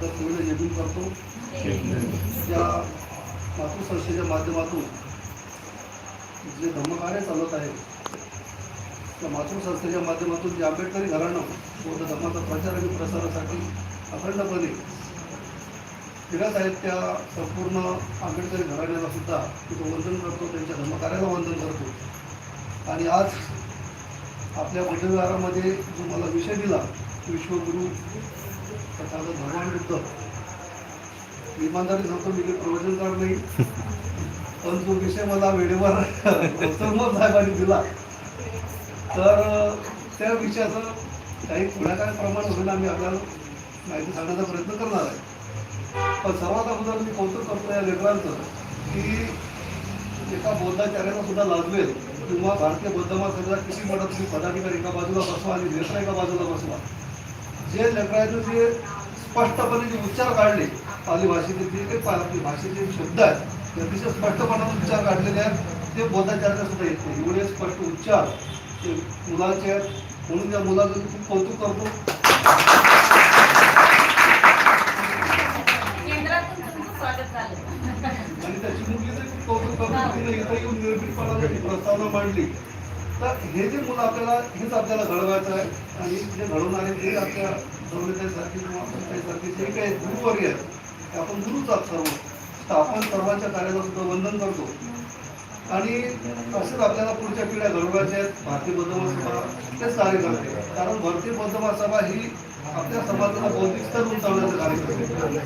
पूर्ण जमीन करतो या मातृसंस्थेच्या माध्यमातून जे धर्मकार्य चालत आहे त्या मातृसंस्थेच्या माध्यमातून जे आंबेडकरी घराणं बौद्ध धर्माचा प्रचार आणि प्रसारासाठी अखंडपणे फिरत आहेत त्या संपूर्ण आंबेडकरी घराण्याला सुद्धा तिथं वंदन करतो त्यांच्या धर्मकार्याला वंदन करतो. आणि आज आपल्या बुद्धविहारामध्ये जो मला विषय दिला विश्वगुरु भगवान बुद्ध इमानदारी सांगतो मी काही प्रवचनकार नाही. पण जो विषय मला वेळेवर गौतम साहेबांनी दिला. तर त्या विषयाचं काही पुढाकार प्रमाण होऊन आम्ही आपल्याला माहिती सांगण्याचा प्रयत्न करणार आहे. पण सर्वात अगोदर मी कौतुक करतो या लेकरांचं की एका बौद्धाचार्याला सुद्धा लाजवेल किंवा भारतीय बौद्ध महासंघात किती मोठा तुम्ही पदाधिकारी एका बाजूला बसवा आणि लेकरं एका बाजूला बसवा. जे लेकरांचं जे स्पष्टपणे जे उच्चार काढले पाली भाषेचे जे काही पाली भाषेचे शब्द आहेत ते अतिशय स्पष्टपणे उच्चार काढलेले आहेत. ते बौद्धाचार्याला सुद्धा येत नाही. एवढे स्पष्ट उच्चार ते मुलाचे आहेत. म्हणून त्या मुलाचं खूप कौतुक करतो. आणि त्याची मुलगी तर खूप कौतुक करतो. तिने इथं येऊन निर्भीडपणाने ही प्रस्तावना मांडली. तर हे जे मुलं आपल्याला हेच आपल्याला घडवायचं आहे. आणि जे घडवून आले ते आपल्या दौलतासारखे किंवा पंचायतसारखे जे काही गुरुवर्य आहेत ते आपण गुरुच आहात सर्व. तर आपण सर्वांच्या कार्याला सुद्धा वंदन करतो. आणि असंच आपल्याला पुढच्या पिढ्या घडवायच्या आहेत. भारतीय बौद्ध सभा तेच कार्य करते. कारण भारतीय बौद्ध सभा ही आपल्या समाजाला बौद्धिक स्तर उंचावण्याचं कार्य करते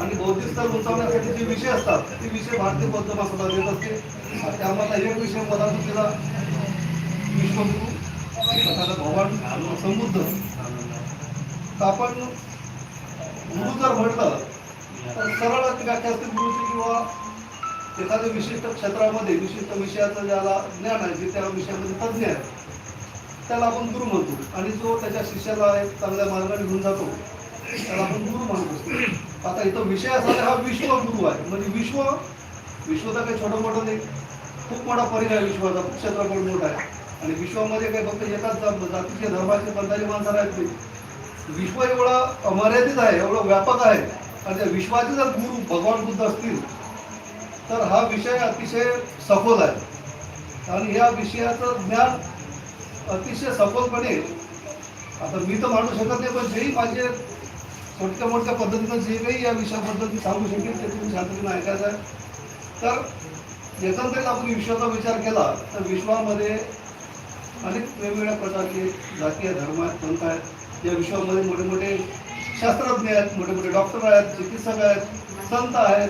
आणि बौद्धिक स्तर उंचावण्यासाठी जे विषय असतात ते विषय भारतीय बौद्ध सभा देत असते. आणि त्यामधला एक विषय मला दिला विश्वगुरु तथागत भगवान समृद्ध. तर आपण गुरु जर म्हटलं तर सरळ अशी व्याख्या असते गुरुची किंवा एखाद्या विशिष्ट क्षेत्रामध्ये विशिष्ट विषयाचं ज्याला ज्ञान आहे जे त्या विषयामध्ये तज्ज्ञ आहे. त्याला आपण गुरु म्हणतो. आणि जो त्याच्या शिष्याला एक चांगल्या मार्गाने घेऊन जातो त्याला आपण गुरु म्हणत असतो. आता इथं विषय असा हा विश्व गुरु आहे. म्हणजे विश्व विश्व तर काही छोटं मोठं नाही. खूप मोठा परिघ आहे विश्वाचा. खूप क्षेत्रफळ मोठा आहे. आणि विश्वामध्ये काही फक्त एकाच जातीचे धर्माचे पंथाचे माणसं आहेत नाही. विश्व एवढं अमर्यादित आहे एवढं व्यापक आहे आणि त्या विश्वाचे जर गुरु भगवान बुद्ध असतील तर हा विषय अतिशय सखोल आहे. आणि या विषयाचं ज्ञान अतिशय सखोलपणे आता मी तर मांडू शकत नाही पण जेही माझे छोट्या मोठ्या पद्धतीनं जे काही या विषयाबद्दल मी सांगू शकेन ते तुम्ही शांततेनं ऐकायचं आहे. तर एकंदरीत आपण विश्वाचा विचार केला तर विश्वामध्ये अनेक वेगवेगळ्या प्रकारचे जातीय धर्म आहेत पंथ आहेत या विश्वामध्ये मोठे मोठे शास्त्रज्ञ आहेत मोठे मोठे डॉक्टर आहेत चिकित्सक आहेत संत आहेत.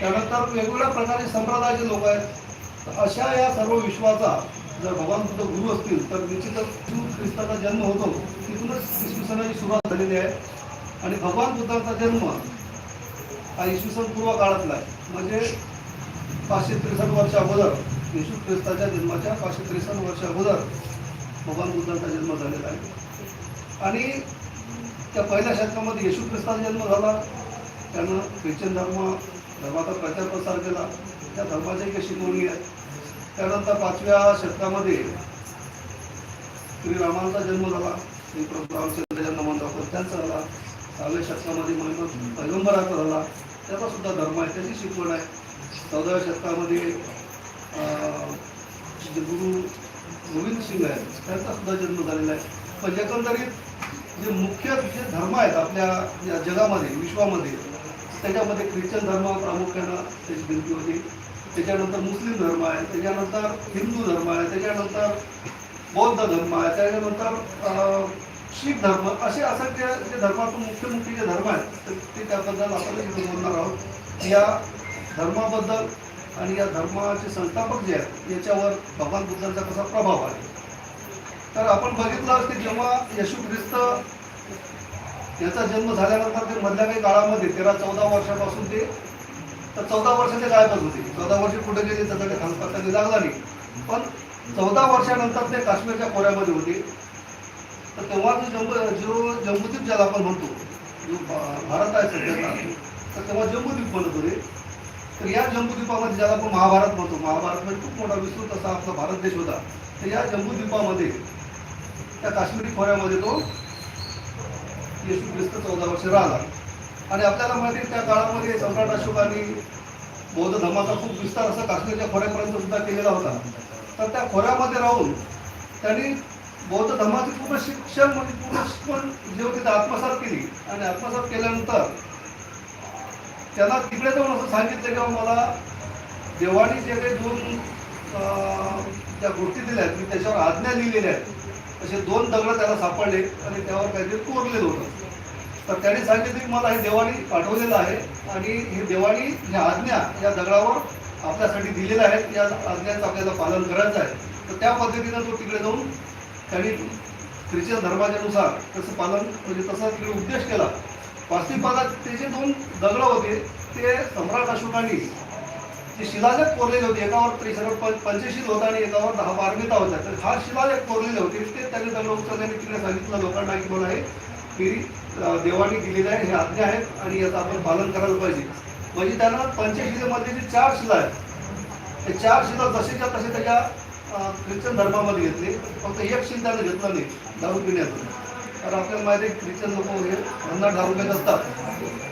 त्यानंतर वेगवेगळ्या प्रकारचे संप्रदायाचे लोक आहेत. अशा या सर्व विश्वाचा जर भगवान बुद्ध गुरु असतील तर निश्चितच तू ख्रिस्ताचा जन्म होतो. तिथूनच इसवी सणाची सुरुवात झालेली आहे. आणि भगवान बुद्धाचा जन्म हा इसवी सन पूर्व काळातला आहे. म्हणजे पाचशे त्रेसष्ट वर्ष अगोदर येशू ख्रिस्ताच्या जन्माच्या पाचशे त्रेसष्ट वर्ष अगोदर भगवान बुद्धांचा जन्म झालेला आहे. आणि त्या पहिल्या शतकामध्ये येशू ख्रिस्ताचा जन्म झाला. त्यानं ख्रिश्चन धर्म धर्माचा प्रचार प्रसार केला. त्या धर्माच्या काही शिकवणी आहेत त्यानंतर पाचव्या शतकामध्ये श्रीरामांचा जन्म झाला. श्री प्रभू रामचंद्र जन्म म्हणतो त्यांचा झाला. सहाव्या शतकामध्ये मोहम्मद पैगंबराचा झाला. त्याचा सुद्धा धर्म आहे. त्याची शिकवण आहे. चौदाव्या शतकामध्ये जे गुरु गोविंद सिंग आहेत त्यांचा सुद्धा जन्म झालेला आहे पण एकंदरीत जे मुख्य जे धर्म आहेत आपल्या या जगामध्ये विश्वामध्ये त्याच्यामध्ये ख्रिश्चन धर्म प्रामुख्यानं त्याची गिनती होती त्याच्यानंतर मुस्लिम धर्म आहे त्याच्यानंतर हिंदू धर्म आहे त्याच्यानंतर बौद्ध धर्म आहे त्याच्यानंतर शीख धर्म असे असंख्य जे धर्मातून मुख्य मुख्य जे धर्म आहेत तर ते त्याबद्दल आपण बोलणार आहोत. या धर्माबद्दल आणि या धर्माचे संस्थापक जे आहेत याच्यावर भगवान बुद्धांचा कसा प्रभाव आहे? तर आपण बघितलं की जेव्हा येशू ख्रिस्त याचा जन्म झाल्यानंतर ते मधल्या काही काळामध्ये तेरा चौदा वर्षापासून ते तर चौदा वर्षाच्या गायबच होते. चौदा वर्ष कुठे गेले त्याचा काही खासपत्ता काही लागला नाही. पण चौदा वर्षानंतर ते काश्मीरच्या खोऱ्यामध्ये होते. तर तेव्हा जो जम्बू जो जम्बूद्वीप ज्याला आपण म्हणतो जो भारत आहे सध्याचा तर तेव्हा जम्बूद्वीप म्हणत होते. तर या जम्बूद्वीपामध्ये ज्याला आपण महाभारत म्हणतो महाभारत म्हणजे खूप मोठा विस्तृत असा आपला भारत देश होता. तर या जम्बूद्वीपामध्ये त्या काश्मीरी खोऱ्यामध्ये तो येशू ख्रिस्त चौदा वर्ष राहिला. आणि आपल्याला माहिती आहे, त्या काळामध्ये सम्राट अशोकाने बौद्ध धर्माचा खूप विस्तार असा काश्मीरच्या खोऱ्यापर्यंत सुद्धा केलेला होता. तर त्या खोऱ्यामध्ये राहून त्यांनी बौद्ध धर्माचे पूर्ण शिक्षण म्हणजे पूर्ण शिक्षण जे होते ते आत्मसात केली. आणि आत्मसात केल्यानंतर त्यांना तिकडे जाऊन असं सांगितलं की मला देवानी जे काही दोन ज्या गोष्टी दिल्या आहेत मी त्याच्यावर आज्ञा लिहिलेल्या आहेत. असे दोन दगड त्याला सापडले आणि त्यावर काहीतरी कोरलेलं होतं. तर त्याने सांगितलं की मला हे देवानी पाठवलेलं आहे आणि हे देवानी ह्या आज्ञा या दगडावर आपल्यासाठी दिलेल्या आहेत. या आज्ञाचं आपल्याला पालन करायचं आहे. तर त्या पद्धतीनं तो तिकडे जाऊन त्यांनी ख्रिश्चन धर्माच्यानुसार तसं पालन म्हणजे तसा तिकडे उद्देश केला. पाचवीपादात ते जे दोन दगड होते ते सम्राट अशोकांनी जे शिलालेख कोरलेले होते एकावर त्रेसष्ट पंचशील होता आणि एकावर दहा बारमिता होत्या. तर हा शिलालेख कोरलेले होते ते त्यांनी दगड उचलल्याने तिकडे सांगितलं लोकांना की मला हे की अं, देवाने दिलेले आहे हे आज्ञा आहेत आणि याचं आपण पालन करायला पाहिजे. म्हणजे त्यांना पंचशिलेमध्ये जे चार शिला आहेत ते चार शिला जसेच्या तसे त्याच्या ख्रिश्चन धर्मामध्ये घेतले फक्त एक शिल त्यानं घेतलं नाही दारू पिण्याचं. तर आपल्याला माहिती ख्रिश्चन लोक वगैरे धंदा दारू घेत असतात.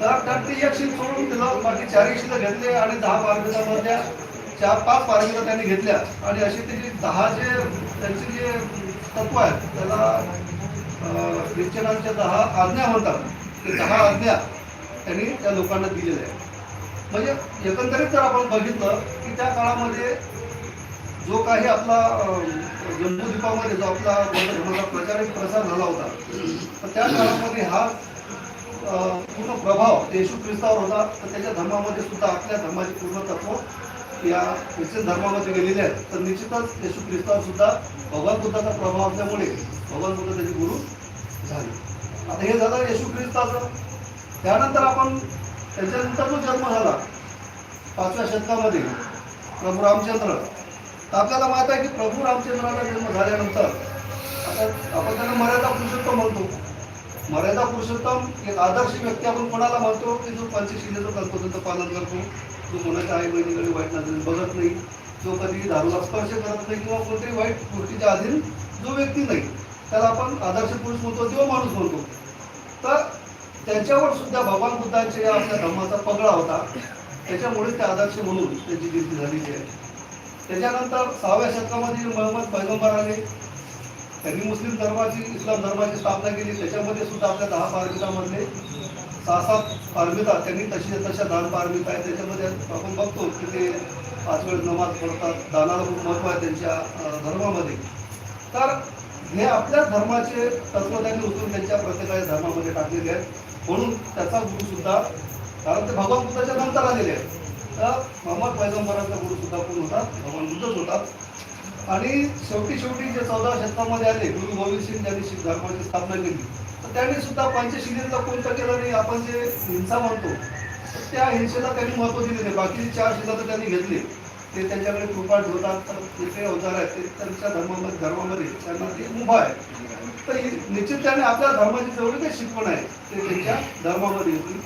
तर त्यात ते एक शीत सोडून दिलं बाकी चारही एकशीला घेतले आणि दहा पारमितामधल्या चार पाच पारमिता त्यांनी घेतल्या. आणि असे ते दहा जे त्यांचे जे तत्व आहेत त्याला ख्रिश्चनांच्या दहा आज्ञा म्हणतात. ते दहा आज्ञा त्यांनी त्या लोकांना दिलेल्या आहेत. म्हणजे एकंदरीत जर आपण बघितलं की त्या काळामध्ये जो काही आपला अं, जो आपला धर्माचा प्रचार आणि प्रसार झाला होता तर त्या काळामध्ये हा पूर्ण प्रभाव येशू ख्रिस्तावर होता. तर त्याच्या धर्मामध्ये सुद्धा आपल्या धर्माचे पूर्ण तत्व या ख्रिश्चन धर्मामध्ये गेलेले आहेत. तर निश्चितच येशू ख्रिस्तावर सुद्धा भगवान बुद्धाचा प्रभाव असल्यामुळे भगवान बुद्ध त्याचे गुरु झाले. आता हे झालं येशू ख्रिस्ताचं. त्यानंतर आपण त्याच्यानंतर जो जन्म झाला पाचव्या शतकामध्ये प्रभू रामचंद्र आपल्याला माहीत आहे की प्रभू रामचंद्राला जन्म झाल्यानंतर आता आपण त्यांना मर्यादा पुरुषोत्तम म्हणतो. मर्यादा पुरुषोत्तम एक आदर्श व्यक्ती आपण कोणाला म्हणतो की जो पंचशिलेचं कल्पतंत्र पालन करतो जो कोणाच्या आई बहिणीकडे वाईट नजरेने बघत नाही जो कधी दारूला स्पर्श करत नाही किंवा कोणत्याही वाईट गोष्टीच्या अधीन जो व्यक्ती नाही त्याला आपण आदर्श पुरुष म्हणतो किंवा माणूस म्हणतो. तर त्याच्यावर सुद्धा भगवान बुद्धांच्या आपल्या धर्माचा पगडा होता. त्याच्यामुळे ते आदर्श म्हणून त्याची कीर्ती झालेली आहे. त्याच्यानंतर सहाव्या शतकामध्ये महम्मद पैगंबर आले. त्यांनी मुस्लिम धर्माची इस्लाम धर्माची स्थापना केली. त्याच्यामध्ये सुद्धा आपल्या दहा पारमितामधले सहा सात पारमिता त्यांनी तशी तशा दान पारमिता आहेत. त्याच्यामध्ये आपण बघतो की ते पाच वेळ नमाज पडतात दानाला खूप महत्त्व आहे त्यांच्या धर्मामध्ये. तर हे आपल्याच धर्माचे तत्व त्यांनी उचलून त्यांच्या प्रत्येकाच्या धर्मामध्ये टाकलेले आहेत. म्हणून त्याचा गुरुसुद्धा कारण ते भगवान बुद्धाच्या नंतर आलेले आहेत. तर मोहम्मद पैगंबरांचा गुरु सुद्धा कोण होता? भगवान बुद्धच होता. आणि शेवटी शेवटी जे चौदा शतकामध्ये आले गुरु गोविंद सिंग ज्यांनी शीख धर्माची स्थापना केली तर त्यांनी सुद्धा पंचशिलेला कोणता केला नाही आपण जे हिंसा म्हणतो त्या हिंसेला त्यांनी महत्त्व दिले नाही. बाकीचे चार शिला तर त्यांनी घेतले. ते त्यांच्याकडे कृपा ठेवतात तर जे काही अवजार आहेत ते त्यांच्या धर्मामध्ये धर्मामध्ये त्यांना ते मुभा आहे. तर निश्चित त्याने आपल्या धर्माची जेवढी काही शिकवण आहे. ते त्यांच्या धर्मामध्ये येतील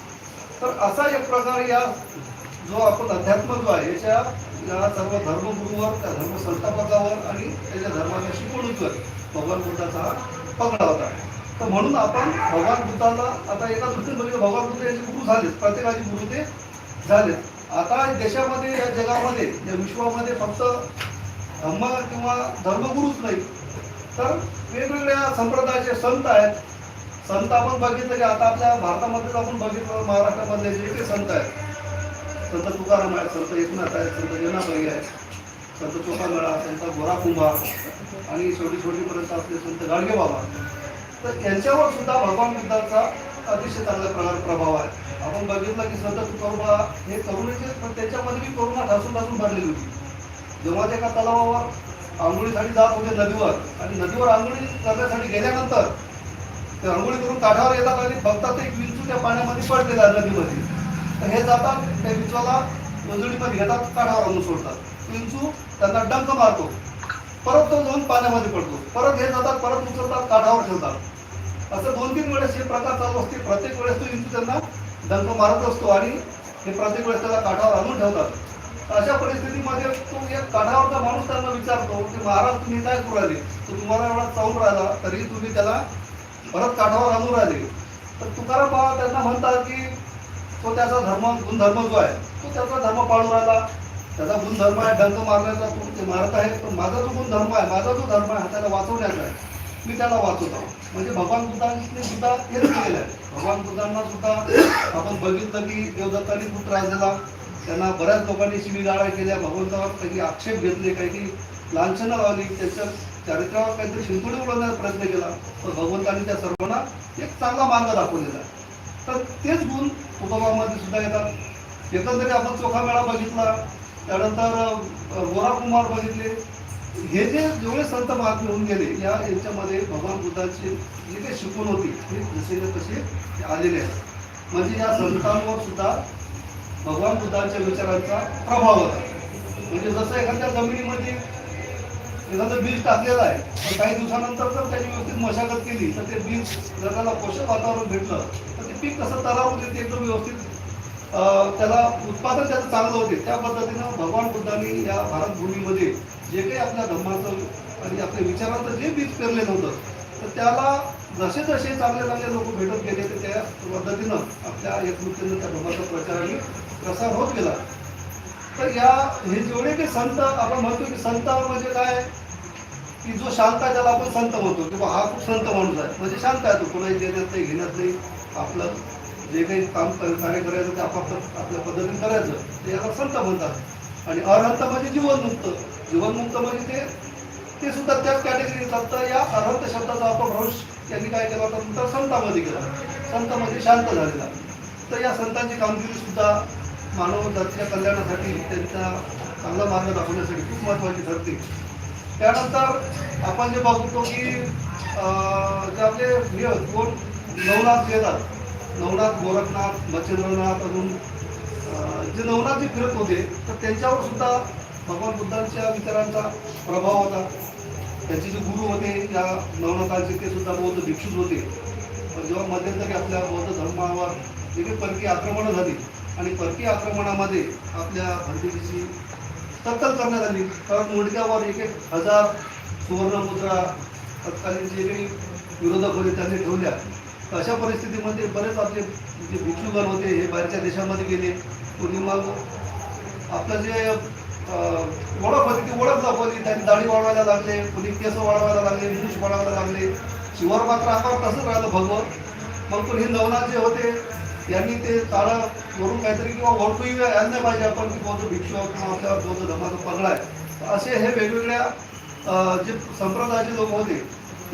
तर असा एक प्रकार या जो आपण अध्यात्म जो आहे याच्या या सर्व धर्मगुरूवर त्या धर्म संस्थापकावर आणि त्याच्या धर्माच्या शिकवणुकीवर भगवान बुद्धाचा हा पगडा होता. तर म्हणून आपण भगवान बुद्धाला आता एका दृष्टीने बघितलं भगवान बुद्ध यांचे गुरु झाले प्रत्येकाचे गुरु ते झालेत. आता देशामध्ये या जगामध्ये या विश्वामध्ये फक्त धर्म किंवा धर्मगुरूच नाही. तर वेगवेगळ्या संप्रदायाचे संत आहेत. संत आपण बघितलं की आता आपल्या भारतामध्ये आपण बघितलं महाराष्ट्रामधले जे काही संत आहेत संत तुकाराम आहेत संत एकनाथ आहेत संत जनाबाई आहेत संत चोखामेळा संत गोरा कुंभार आणि शेवटी शेवटीपर्यंत आपले संत गाडगे बाबा. तर यांच्यावर सुद्धा भगवान बुद्धाचा अतिशय चांगल्या प्रकार प्रभाव आहे. आपण बघितलं की संत तुकारोबा हे करुणेचे पण त्याच्यामध्ये बी करुणा ठासून ठासून भरलेली होती. जेव्हा ते एका तलावावर आंघोळीसाठी जात होते नदीवर आणि नदीवर आंघोळी करण्यासाठी गेल्यानंतर ते आंघोळी करून काठावर येतात आणि बघतात एक विंचू त्या पाण्यामध्ये पडलेला नदीमध्ये. तर हे जातात त्या विंचूला उजळीमध्ये घेतात काठावर आणून सोडतात. विंचू त्यांना डंक मारतो. परत तो जाऊन पाण्यामध्ये पडतो. परत हे जातात परत उचलतात काठावर ठेवतात. असं दोन तीन वेळेस हे प्रकार चालू असते प्रत्येक वेळेस तो विंचू त्यांना डंक मारत असतो आणि हे प्रत्येक वेळेस त्याला काठावर आणून ठेवतात. अशा परिस्थितीमध्ये तो एक काठावरचा माणूस त्यांना विचारतो की महाराज तुम्ही काय करू राहिले? तो तुम्हाला एवढा चावून राहिला तरी तुम्ही त्याला परत काठावर आणून राहिले. तर तुकाराम बाबा त्यांना म्हणतात की तो त्याचा धर्म गुणधर्म जो आहे तो त्याचा धर्म पाळून राहिला. त्याचा गुणधर्म आहे डंक मारण्याचा तो ते मारत आहे पण माझा जो गुणधर्म आहे माझा जो धर्म आहे हा त्याला वाचवण्याचा आहे. मी त्याला वाचवतो म्हणजे भगवान बुद्धांनी सुद्धा हेच केलेलं आहे. भगवान बुद्धांना सुद्धा आपण बघितलं की देवदत्तांनी खूप त्रास दिला. त्यांना बऱ्याच लोकांनी शिवीगाळा केल्या. भगवंतावर काही आक्षेप घेतले काही की लांछनं लावली. त्याच्या चारित्र्यावर काहीतरी शिंतोडी उडवण्याचा प्रयत्न केला. पण भगवंतांनी त्या सर्वांना एक चांगला मार्ग दाखवलेला आहे. तर तेच गुण उपमामध्ये सुद्धा येतात. एकंदरीत आपण चोखा मेळा बघितला त्यानंतर अ, गोरा कुमार बघितले हे जे जेवढे संत महात्मे होऊन गेले या यांच्यामध्ये भगवान बुद्धाची जी काही शिकवण होती हे जसे तसे ते आलेले आहेत. म्हणजे या संतांवर सुद्धा भगवान बुद्धांच्या विचारांचा प्रभाव होता. म्हणजे जसं एखाद्या जमिनीमध्ये एखादं बीज टाकलेलं आहे काही दिवसानंतर जर त्याची व्यवस्थित मशागत केली तर ते बीज जर त्याला पोषक वातावरण भेटलं. पीक कसं तलाव होते ते एकदम व्यवस्थित त्याला उत्पादन त्याचं चांगलं होते. त्या पद्धतीनं भगवान बुद्धांनी या भारतभूमीमध्ये जे काही आपल्या धर्माचं आणि आपल्या विचारांचं जे बीज पेरलेलं होतं तर त्याला जसे जसे चांगले चांगले लोक भेटत गेले तर त्या पद्धतीनं आपल्या एकमुखीनं त्या धर्माचा प्रचार आणि प्रसार होत गेला. तर या हे जेवढे काही संत आपण म्हणतो की संत म्हणजे काय? की जो शांत आहे त्याला आपण संत म्हणतो. किंवा हा खूप संत माणूस आहे. म्हणजे शांत आहे तो. कोणाही देण्यात नाही घेण्यात नाही. आपलं जे काही काम कर- कार्य करायचं ते आपापलं आपल्या पद्धतीने करायचं ते याला संत म्हणतात. आणि अरहंत म्हणजे जीवनमुक्त जीवनमुक्त म्हणजे ते ते सुद्धा त्याच कॅटेगरीत येतात तर या अरहंत शब्दाचा अपभ्रंश यांनी काय केला तर नंतर संतामध्ये केला. संत म्हणजे शांत झालेला. तर या संतांची कामगिरी सुद्धा मानव जातीच्या कल्याणासाठी त्यांचा चांगला मार्ग दाखवण्यासाठी खूप महत्त्वाची ठरते. त्यानंतर आपण जे बघतो की जे आपले हे दोन नवनाथ येतात नवनाथ गोरखनाथ मच्छिंद्रनाथ अजून जे नवनाथ जे फिरत होते तर त्यांच्यावर सुद्धा भगवान बुद्धांच्या विचारांचा प्रभाव होता. त्यांचे जे गुरु होते या नवनाथांचे ते सुद्धा बौद्ध भिक्षुक होते. पण जेव्हा मध्यंतरी आपल्या बौद्ध धर्मावर जे काही परकीय आक्रमणं झाली आणि परकीय आक्रमणामध्ये आपल्या भरतीची कत्तल करण्यात आली. कारण मुंडक्यावर एक एक हजार सुवर्णमुद्रा तत्कालीन जे काही विरोधक होते त्यांनी ठेवल्या. अशा परिस्थितीमध्ये बरेच आपले जे भिक्षुगण होते हे बाहेरच्या देशामध्ये गेले. कोणी मग आपलं जे ओळख होती ती ओळख दाखवली. त्यांनी दाढी वाढवायला लागले कोणी केस वाढवायला लागले विशेष वाढवायला लागले. शिवर मात्र आकार तसंच राहिलं भगवत. मग पण हे नवनाथ जे होते यांनी ते ताळं वरून काहीतरी किंवा ओळखूही यायला पाहिजे आपण की बौद्ध भिक्षू किंवा आपल्या बौद्ध धर्माचा पगडा आहे. असे हे वेगवेगळ्या जे संप्रदायाचे लोक होते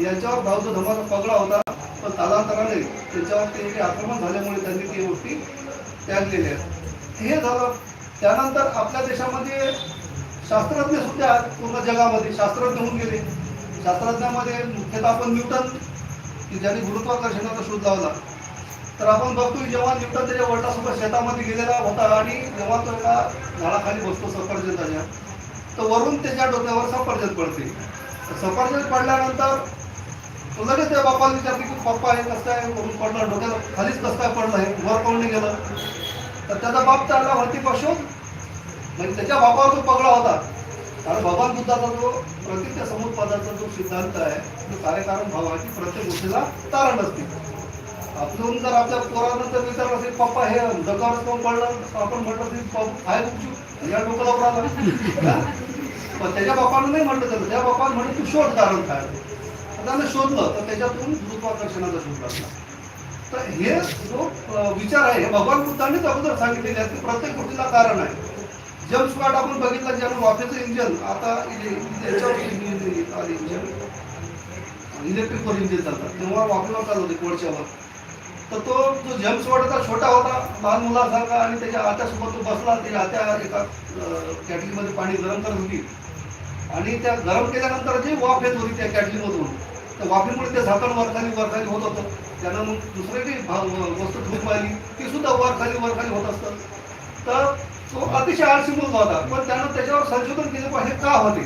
यांच्यावर बौद्ध धर्माचा पगडा होता पण कालांतराने त्याच्यावरती ते जे आक्रमण झाल्यामुळे त्यांनी ती गोष्टी त्यागलेल्या आहेत. हे झालं. त्यानंतर आपल्या देशामध्ये शास्त्रज्ञ सुद्धा पूर्ण जगामध्ये शास्त्रज्ञ होऊन गेले. शास्त्रज्ञामध्ये मुख्यतः आपण न्यूटन की ज्यांनी गुरुत्वाकर्षणाचा शोध लावला. तर आपण बघतो जेव्हा न्यूटन त्याच्या वडिलासोबत शेतामध्ये गेलेला होता आणि जेव्हा तो एका झाडाखाली बसतो सफरजंदाच्या तर वरून त्याच्या डोक्यावर सफरजंद पडते. तर सफरजंद पडल्यानंतर लगेच त्या बापाला विचारते की पप्पा हे कसं आहे? करून पडलं. डोक्याला खालीच कसं काय पडलं? हे वर कोण गेलं. तर त्याचा बाप चालला वरती म्हणजे त्याच्या बापावर जो पगडा होता कारण भगवान बुद्धाचा जो प्रकृत्य समुत्पादाचा जो सिद्धांत आहे तो कार्यकारण भावाची प्रत्येक गोष्टीला तारण असते. आपण जर आपल्या पोरानं जर विचारलं असेल पप्पा हे डोक्यावर कोण पडलं? तर आपण म्हटलं की आहे काय या डोक्याला पण त्याच्या बापानं नाही म्हटलं त्याचं त्या बापानं म्हणे तू शोध कारण काय त्यानं शोधलं तर त्याच्यातून गुरुत्वाकर्षणाचा शोध लागला. तर हे जो विचार आहे हे भगवान बुद्धांनीच अगोदर सांगितलेले आहे की प्रत्येक गोष्टीला कारण आहे. जम्प स्क्वाड आपण बघितलं ज्यानं वाफेचं इंजन आता याच्यावर इंजन इलेक्ट्रिकवर इंजिन. चालतात. तेव्हा वाफेवर चालत होते कोळशावर. तर तो जो जम्प स्क्वाड होता छोटा होता लहान मुलासारखा आणि त्याच्या आत्यासोबत तो बसला ते आत्या एका कॅटलीमध्ये पाणी गरम करत होती. आणि त्या गरम केल्यानंतर जी वाफ येत होती त्या कॅटलीमधून. तर वाफेमुळे ते झाकण वरखाली वरखाली होत होतं. त्यानं मग दुसरे काही वस्तू ठेवून पाहिली ती सुद्धा वरखाली वरखाली होत असतं. तर तो अतिशय आळशी मुलगा होता. पण त्यानं त्याच्यावर संशोधन केलं पाहिजे का होते?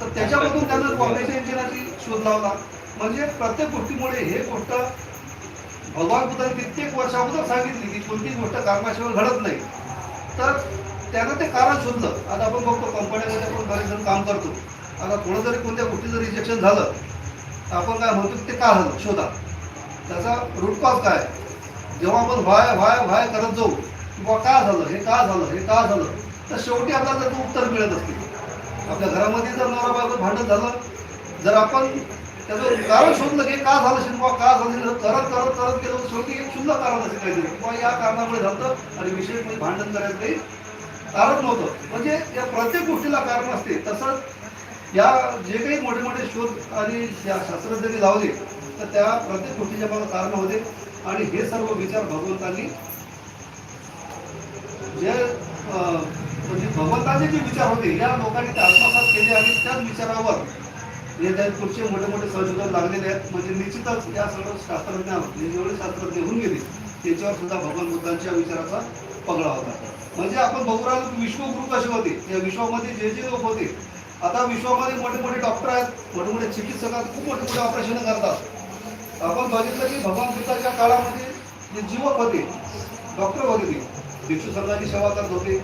तर त्याच्यामधून त्यानं कॉम्प्रेशन इंजिनाची शोध लावला. म्हणजे प्रत्येक गोष्टीमुळे हे गोष्ट भगवान बुद्धांनी कित्येक वर्ष अगोदर सांगितली की कोणतीच गोष्ट कारणाशिवाय घडत नाही. तर त्यानं ते कारण शोधलं. आता आपण बघतो कंपन्यांमध्ये आपण बरेच जण काम करतो. आता थोडं जरी कोणत्या गोष्टीचं रिजेक्शन झालं आपण काय म्हणतो ते का झालं? शोधा. त्याचा रूट कॉज काय? जेव्हा आपण व्हाय व्हाय व्हाय करत जाऊ की बुवा का झालं हे का झालं हे का झालं तर शेवटी आपल्याला त्याचं उत्तर मिळत असते. आपल्या घरामध्ये जर नवरा बायको भांडण झालं जर आपण त्याचं कारण शोधलं की का झालं असेल बुवा का झालं करत करत करत गेलो तर शेवटी एक शुद्ध कारण असेल काहीतरी. किंवा या कारणामुळे झालं आणि विशेष म्हणजे भांडण करायचं काही कारण नव्हतं. म्हणजे या प्रत्येक गोष्टीला कारण असते. तसंच या जे काही मोठे मोठे शोध आणि या शास्त्रज्ञांनी लावले तर त्या प्रत्येक गोष्टीच्या मला कारण होते. आणि हे सर्व विचार भगवंतांनी जे म्हणजे भगवंताचे जे विचार होते या लोकांनी ते आत्मसात केले आणि त्याच विचारावर हे त्यात पुढचे मोठे मोठे संशोधन लागलेले आहेत. म्हणजे निश्चितच या सर्व शास्त्रज्ञ जेवढे शास्त्रज्ञ होऊन गेले त्याच्यावर सुद्धा भगवान बुद्धांच्या विचाराचा पगडा होता. म्हणजे आपण बघू राहिलो की विश्वगुरु कसे होते? या विश्वामध्ये जे जे लोक होते आता विश्वामध्ये मोठे मोठे डॉक्टर आहेत मोठे मोठे चिकित्सक आहेत खूप मोठे मोठे ऑपरेशन करतात. आपण बघितलं की भगवान बुद्धाच्या काळामध्ये जे जीवक होते डॉक्टर होते ते भिक्षू संघाची सेवा करत होते.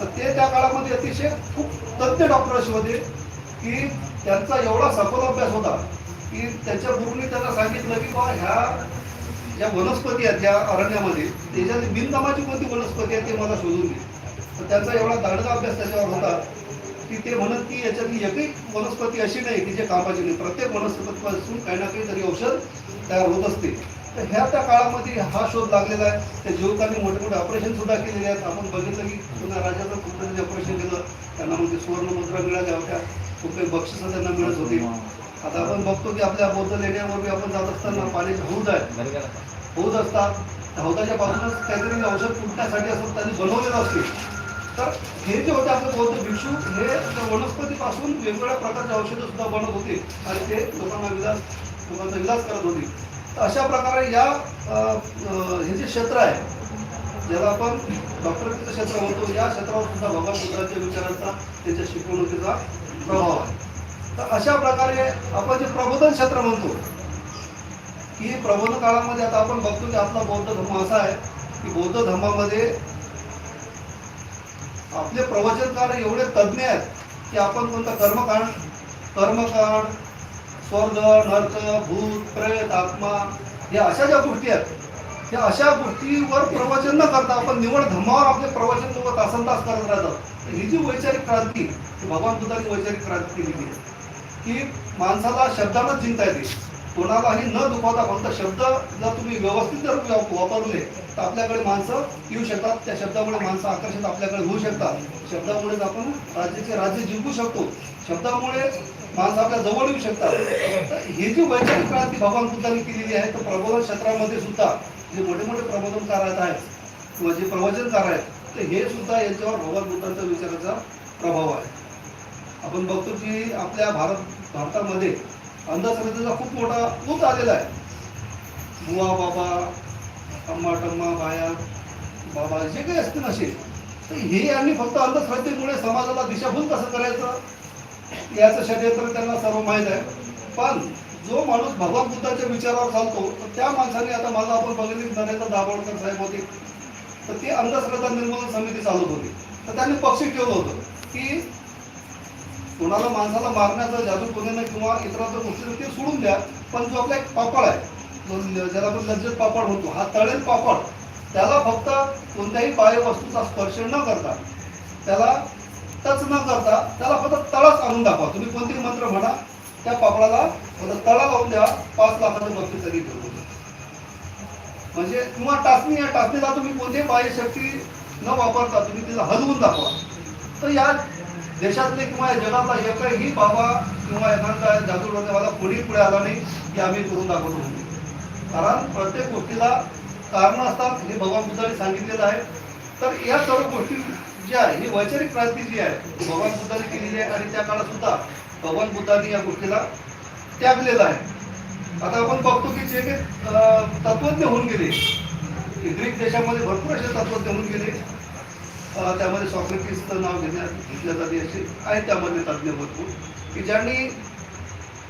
तर ते त्या काळामध्ये अतिशय खूप तज्ज्ञ डॉक्टर असे होते की त्यांचा एवढा सखोल अभ्यास होता की त्यांच्या गुरुनी त्यांना सांगितलं की बा ह्या ज्या वनस्पती आहेत त्या अरण्यामध्ये त्याच्यात बिनकामाची कोणती वनस्पती आहे ते मला शोधून दे. तर त्यांचा एवढा दांडगा अभ्यास त्याच्यावर होता. की ते म्हणत की याच्यातली एकही वनस्पती अशी नाही की जे कामाची नाही. प्रत्येक वनस्पतीपासून काही ना काही तरी औषध तयार होत असते. तर ह्या त्या काळामध्ये हा शोध लागलेला आहे. त्या जीवकांनी मोठे मोठे ऑपरेशन सुद्धा केलेले आहेत. आपण बघितलं की पुन्हा राजाचं खूप ऑपरेशन केलं त्यांना म्हणजे सुवर्ण मुद्रा मिळाल्या होत्या. खूप काही बक्षिसं त्यांना मिळत होती. आता आपण बघतो की आपल्या बौद्ध लेण्यावर बी आपण जात असताना पाण्याचे हौद आहे. हौद असतात. हौदाच्या बाजूनच काहीतरी औषध फुटण्यासाठी असं त्यांनी बनवलेलं असते. तर हे जे होते आपले बौद्ध भिक्षू हे वनस्पतीपासून वेगवेगळ्या प्रकारचे औषधं सुद्धा बनत होते आणि ते लोकांना विलास लोकांचा विलास करत होते. तर अशा प्रकारे या हे जे क्षेत्र आहे ज्याला आपण डॉक्टरचं क्षेत्र म्हणतो या क्षेत्रावर सुद्धा भगवान बुद्धांच्या विचारांचा त्यांच्या शिकवणुकीचा प्रभाव आहे. तर अशा प्रकारे आपण जे प्रबोधन क्षेत्र म्हणतो की प्रबोधन काळामध्ये आता आपण बघतो की आपला बौद्ध धर्म असा आहे की बौद्ध धर्मामध्ये आपले प्रवचनकार एवढे तज्ज्ञ आहेत की आपण कोणतं कर्मकांड कर्मकांड स्वर्ग नर्क भूत प्रेत आत्मा या अशा ज्या गोष्टी आहेत या अशा गोष्टीवर प्रवचन न करता आपण निवड धर्मावर आपले प्रवचन लोक तासनतास करत राहतात ही जी वैचारिक क्रांती भगवान बुद्धांनी वैचारिक क्रांती केलेली आहे की माणसाला शब्दानंच जिंकता येते. कोणालाही न दुखावता फक्त शब्द जर तुम्ही व्यवस्थित जर वापरले तर आपल्याकडे माणसं येऊ शकतात. त्या शब्दामुळे माणसं आकर्षित आपल्याकडे होऊ शकतात. शब्दामुळेच आपण राज्याचे राज्य जिंकू शकतो. शब्दामुळे माणसं आपल्या जवळ येऊ शकतात. हे ही जी वैचारिक क्रांती भगवान बुद्धांनी केलेली आहे तर प्रबोधन क्षेत्रामध्ये सुद्धा जे मोठे मोठे प्रबोधनकार आहेत किंवा जे प्रवचनकार आहेत तर हे सुद्धा यांच्यावर भगवान बुद्धांच्या विचाराचा प्रभाव आहे. आपण बघतो की आपल्या भारत भारतामध्ये अंधश्रद्धेचा खूप मोठा ऊत आलेला आहे. बुवा बाबा अम्मा टम्मा बाया बाबा जे काही असतील असे तर हे यांनी फक्त अंधश्रद्धेमुळे समाजाला दिशाभूल कसं करायचं? याचं षडयंत्र त्यांना सर्व माहीत आहे. पण जो माणूस भगवान बुद्धाच्या विचारावर चालतो तर त्या माणसाने आता मला आपण बघितले नरेंद्र दाभोळकर साहेब होते. तर ते अंधश्रद्धा निर्मूलन समिती चालवत होती. तर त्यांनी पक्ष ठेवलं होतं की कोणाला माणसाला मारण्याचा जादू नाही किंवा इतरांचं गोष्टी ते सोडून द्या पण जो आपला एक पापड आहे जो ज्याला आपण लज्जत पापड म्हणतो हा तळेल पापड त्याला फक्त कोणत्याही बाह्य वस्तूचा स्पर्श न करता त्याला टच न करता त्याला फक्त तळच आणून दाखवा. तुम्ही कोणतेही मंत्र म्हणा त्या पापडाला फक्त तळा लावून द्या पाच लाखाचं बक्षीस तरी ठेवतो म्हणजे किंवा टाचणी या टाचणीला तुम्ही कोणतीही बाह्य शक्ती न वापरता तुम्ही तिला हलवून दाखवा. तर या देशातले किंवा जगातला एकही बाबा किंवा एखादा जादूवाला कोणी पुढे आला नाही की आम्ही करून दाखवतो कारण प्रत्येक गोष्टीला कारण असतात हे भगवान बुद्धाने सांगितलेलं आहे. तर या सर्व गोष्टी ज्या आहे ही वैचारिक क्रांती जी आहे भगवान बुद्धाने केलेली आहे. आणि त्या काळात सुद्धा भगवान बुद्धाने या गोष्टीला त्यागलेलं आहे. आता आपण बघतो की जे काही तत्वज्ञ होऊन गेले. ग्रीक देशामध्ये भरपूर असे तत्वज्ञ होऊन गेले. अं, त्यामध्ये सॉक्रेटिसचं नाव घेण्यात घेतल्या जाते असे आहेत त्यामध्ये तज्ज्ञ भरपूर. की ज्यांनी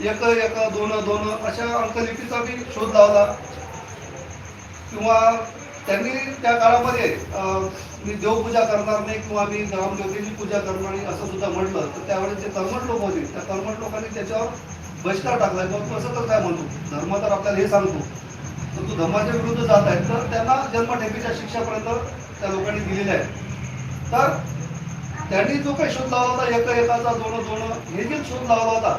एक एक दोन दोन अशा अंकलिपीचा बी शोध लावला. किंवा त्यांनी त्या काळामध्ये मी देवपूजा करणार नाही किंवा मी ग्रामदेवतेची पूजा करणार नाही असं सुद्धा म्हटलं तर त्यावेळेस जे कर्मठ लोक होते त्या कर्मठ लोकांनी त्याच्यावर बहिष्कार टाकला. किंवा तू असं तर काय म्हणतो धर्म तर आपल्याला हे सांगतो. तर तू धर्माच्या विरुद्ध जात आहे तर त्यांना जन्मठेपीच्या शिक्षापर्यंत त्या लोकांनी दिलेल्या आहेत. तर त्यांनी जो काही शोध लावला होता एक एकाचा दोन दोन हे जे शोध लावला होता.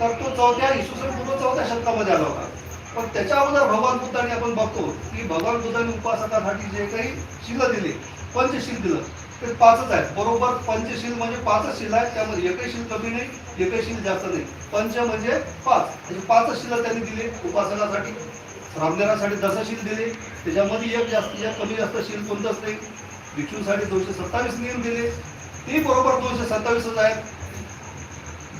तर तो चौथ्या इसुसन पूर्व चौथ्या शतकामध्ये आला होता. पण त्याच्या अगोदर भगवान बुद्धांनी आपण बघतो की भगवान बुद्धांनी उपासकासाठी जे काही शिल दिले पंचशील दिलं. ते पाचच आहेत. बरोबर पंचशील म्हणजे पाचच शिल आहेत. त्यामध्ये एकही शिल कमी नाही एकही शिल जास्त नाही. पंच म्हणजे पाच. म्हणजे पाचच शिल त्यांनी दिले उपासनासाठी रामदेवासाठी दसशील दिले. त्याच्यामध्ये एक जास्त एक कमी जास्त शील कोणतंच नाही. भिक्षूंसाठी दोनशे सत्तावीस नियम दिले ती बरोबर दोनशे सत्तावीसच आहेत.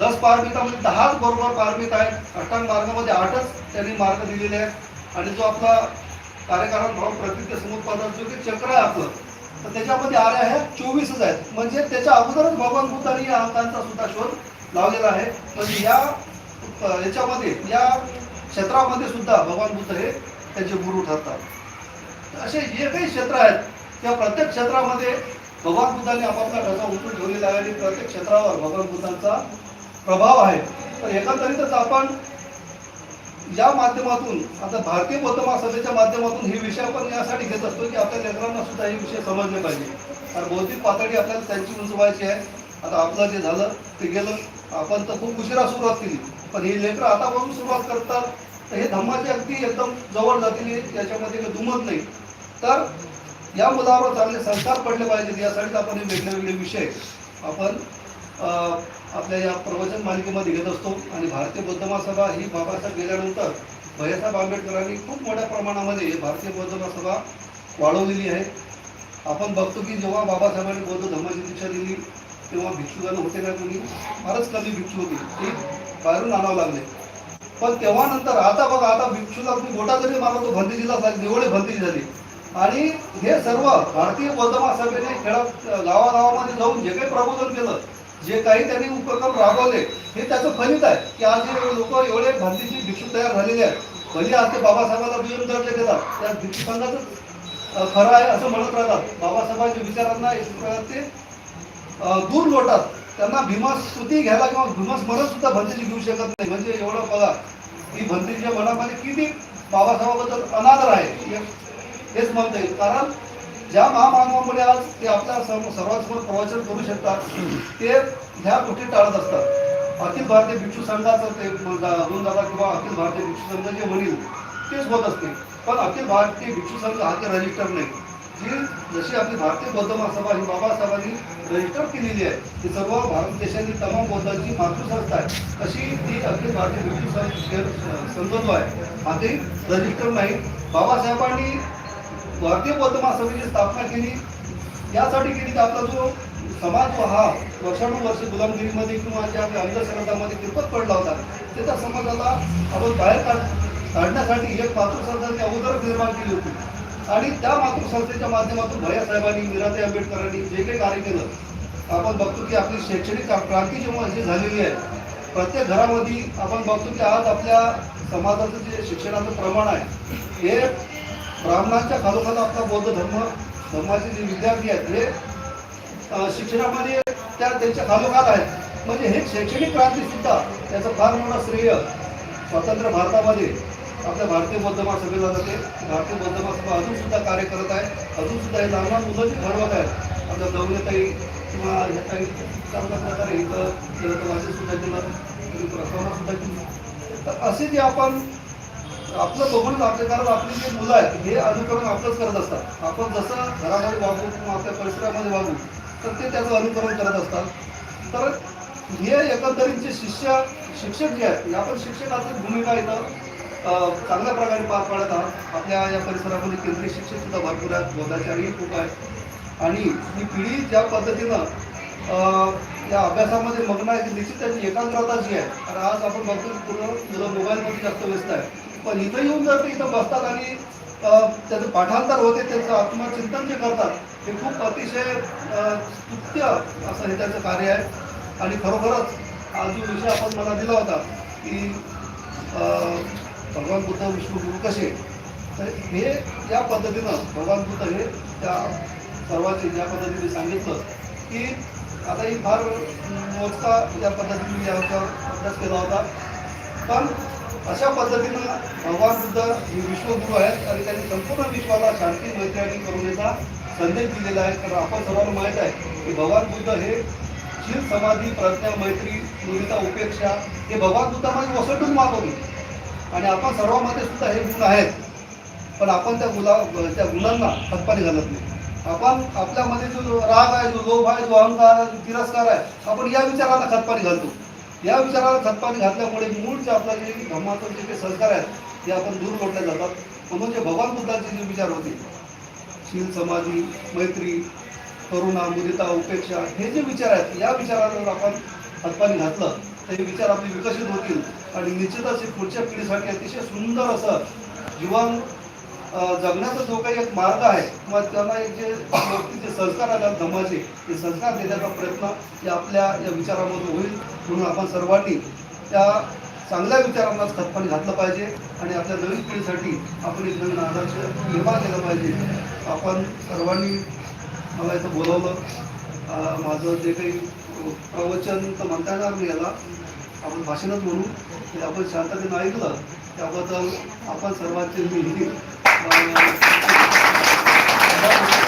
दस पारमितामध्ये म्हणजे दहाच बरोबर पारमित आहेत. अष्टांग मार्गामध्ये आठच त्यांनी मार्ग दिलेले आहेत. आणि जो आपला कार्यकारण भाव प्रकृती समुत्पादन जो की चक्र आहे आपलं तर त्याच्यामध्ये आले आहे चोवीसच आहेत. म्हणजे त्याच्या अगोदरच भगवान बुद्धांनी या अंकांचा सुद्धा शोध लावलेला आहे. म्हणजे या याच्यामध्ये या क्षेत्रामध्ये सुद्धा भगवान बुद्ध हे त्यांचे गुरु ठरतात. असे जे काही क्षेत्र आहेत त्या प्रत्येक क्षेत्रामध्ये भगवान बुद्धांनी आपापला ठसा उचलून ठेवलेला आहे आणि प्रत्येक क्षेत्रावर भगवान बुद्धांचा प्रभाव आहे. तर एकंदरीतच आपण या माध्यमातून आता भारतीय बौद्ध महासभेच्या माध्यमातून हे विषय आपण यासाठी घेत असतो की आपल्या लेकरांना सुद्धा हे विषय समजले पाहिजे. कारण बौद्धिक पातळी आपल्याला त्यांची उंचवायची आहे. आता आपलं जे झालं ते गेलं आपण तर खूप उशिरा सुरुवात केली. पण ही लेकरं आतापासून सुरुवात करतात तर हे धम्माचे अगदी एकदम जवळ जातील याच्यामध्ये काही दुमत नाही. तर या मुलावर चांगले संस्कार पडले पाहिजेत. यासाठीच आपण हे वेगळे वेगळे विषय आपण आपल्या या प्रवचन मालिकेमध्ये घेत असतो. आणि भारतीय बौद्ध महासभा ही बाबासाहेब गेल्यानंतर भैयासाहेब आंबेडकरांनी खूप मोठ्या प्रमाणामध्ये भारतीय बौद्ध महासभा वाढवलेली आहे. आपण बघतो की जेव्हा बाबासाहेबांनी बौद्ध धर्माची दीक्षा दिली तेव्हा भिक्षुकांना होते ना कोणी? फारच कमी भिक्षू होती. ते बाहेरून आणावं लागले. पण तेव्हा नंतर आता बघा आता भिक्षूला तुम्ही गोटा जरी मारला तो भंतीजीला झाली एवढे भंतीजी झाली. आणि हे सर्व भारतीय बौद्ध महासभेने खेळात गावागावामध्ये जाऊन जे काही प्रबोधन केलं जे काही त्यांनी उपक्रम राबवले हे त्याचं फलित आहे की आज हे लोक एवढे भारतीची भिक्षू तयार झालेले आहेत. भले आज ते बाबासाहेबांना दुय्यम दर्जा देतात त्या भिक्षू खरं आहे असं म्हणत राहतात. बाबासाहेबांच्या विचारांना एक प्रकारे ते दूर लोटतात. त्यांना भीमास्तुती घ्यायला किंवा भीमस्मरण सुद्धा भंतीची घेऊ शकत नाही. म्हणजे एवढं बघा की भंतीच्या मनामध्ये किती बाबासाहेबाबद्दल अनादर आहे. हेच म्हणता येईल. कारण ज्या महामानवामुळे आज ते आपल्या सर्व- सर्वांसमोर प्रवचन करू शकतात ते ह्या गोष्टी टाळत असतात. अखिल भारतीय भिक्षू संघाचं ते होऊन दादा किंवा अखिल भारतीय भिक्षू संघ जे म्हणील तेच होत असते. पण अखिल भारतीय भिक्षू संघ हा ते रजिस्टर नाही. जी जशी आपली भारतीय बौद्ध महासभा ही बाबासाहेबांनी रजिस्टर केलेली आहे ती सर्व भारत देशातील तमाम बौद्धांची मातृसंस्था आहे. तशी ती अखिल भारतीय भिक्षू संघ संघ जो आहे हा ते रजिस्टर नाही. बाबासाहेबांनी भारतीय बौद्ध महासभेची स्थापना केली. यासाठी केली की आपला जो समाज जो हा वर्षानुवर्ष गुलामगिरीमध्ये किंवा ज्या आपल्या अंधश्रद्धामध्ये किरपत पडला होता त्याच्या समाजाला आपण बाहेर काढ काढण्यासाठी एक मातृसंस्था अगोदर अगोदरच निर्माण केली होती. आणि त्या मातृसंस्थेच्या माध्यमातून भैयासाहेबांनी मीराताई आंबेडकरांनी जे काही कार्य केलं आपण बघतो की आपली शैक्षणिक क्रांती जेव्हा जी झालेली आहे प्रत्येक घरामध्ये आपण बघतो की आज आपल्या समाजाचं जे शिक्षणाचं प्रमाण आहे हे ब्राह्मणांच्या खालोखाल आपला बौद्ध धर्म धर्माचे जे विद्यार्थी आहेत हे शिक्षणामध्ये त्या त्यांच्या खालोखाल आहेत. म्हणजे हे शैक्षणिक क्रांती सुद्धा त्याचं फार मोठा श्रेय स्वतंत्र भारतामध्ये आपल्या भारतीय बौद्ध महासभेला जाते. भारतीय बौद्ध महासभा अजून सुद्धा कार्य करत आहे. अजून सुद्धा हे लहान मुलं घडवत आहेत आपल्या दौलताई किंवा ह्या काही चांगल्या प्रकारे इथं सुद्धा केलं प्रस्तावना सुद्धा तर असे जे आपण आपलं बघून आपले कारण आपली जी मुलं आहेत हे अनुकरण आपलंच करत असतात. आपण जसं घरामध्ये वागू किंवा आपल्या परिसरामध्ये वागू तर ते त्याचं अनुकरण करत असतात. तर हे एकंदरीत जे शिष्य शिक्षक जे आहेत आपण शिक्षकाची भूमिका इथं चांगल्या प्रकारे पार पाडत आहात. आपल्या या परिसरामध्ये केंद्रीय शिक्षक सुद्धा भरपूर आहेत. बौद्धाचार्यही खूप आहेत. आणि ही पिढी ज्या पद्धतीनं या अभ्यासामध्ये मग्न आहे निश्चित त्यांची एकाग्रता जी आहे कारण आज आपण बघतो की पूर्ण मुलं मोबाईलमध्ये जास्त व्यस्त आहे पण इथं येऊन जर ते इथं बसतात आणि त्याचं पाठांतर होते त्याचं आत्मचिंतन जे करतात हे खूप अतिशय स्तुत्य असं हे त्याचं कार्य आहे. आणि खरोखरच आज जो विषय आपण मला दिला होता की भगवान बुद्ध विष्णुगुरु कसे तर हे या पद्धतीनं भगवान बुद्ध हे त्या सर्वांचे ज्या पद्धतीने सांगितलं की आता ही फार मोजका या पद्धतीने याचा अभ्यास केला होता पण अशा पद्धतीनं भगवान बुद्ध हे विश्वगुरू आहेत आणि त्यांनी संपूर्ण विश्वाला शांती मैत्री आणि करुणेचा संदेश दिलेला आहे. कारण आपण सर्वांना माहीत आहे की भगवान बुद्ध हे शील समाधी प्रज्ञा मैत्री मुलीचा उपेक्षा हे भगवान बुद्धामध्ये वसटून मागवली आणि आपण सर्वांमध्ये सुद्धा हे गुण आहेत. पण आपण त्या गुला त्या गुणांना हातपाणी घालत नाही. आपण आपल्यामध्ये जो राग आहे जो लोभ आहे जो अहंकार आहे जो तिरस्कार आहे आपण या विचाराला खतपाणी घालतो. या विचाराला खतपाणी घातल्यामुळे मूळ जे आपलं जे धर्मातून जे काही संस्कार आहेत ते आपण दूर लोटले जातात. म्हणून जे भगवान बुद्धांचे जे विचार होते शील समाधी मैत्री करुणा मुदिता उपेक्षा हे जे विचार आहेत या विचारांवर आपण हातपाणी घातलं तर हे विचार आपले विकसित होतील. आणि निश्चितच हे पुढच्या पिढीसाठी अतिशय सुंदर असं जीवन जगण्याचा जो काही एक मार्ग आहे किंवा त्यांना एक जे व्यक्तीचे संस्कार आल्या धम्माचे ते संस्कार देण्याचा प्रयत्न या आपल्या या विचारामधून होईल म्हणून आपण सर्वांनी त्या चांगल्या विचारांना खतपाणी घातलं पाहिजे आणि आपल्या नवीन पिढीसाठी आपण एक नवीन आदर्श निर्माण केला पाहिजे. आपण सर्वांनी मला इथं बोलवलं. माझं जे काही प्रवचन तर म्हणता येणार नाही याला. आपण भाषणच म्हणू ते आपण शांततेनं ऐकलं. त्याबद्दल आपण सर्वांचे मी Thank you.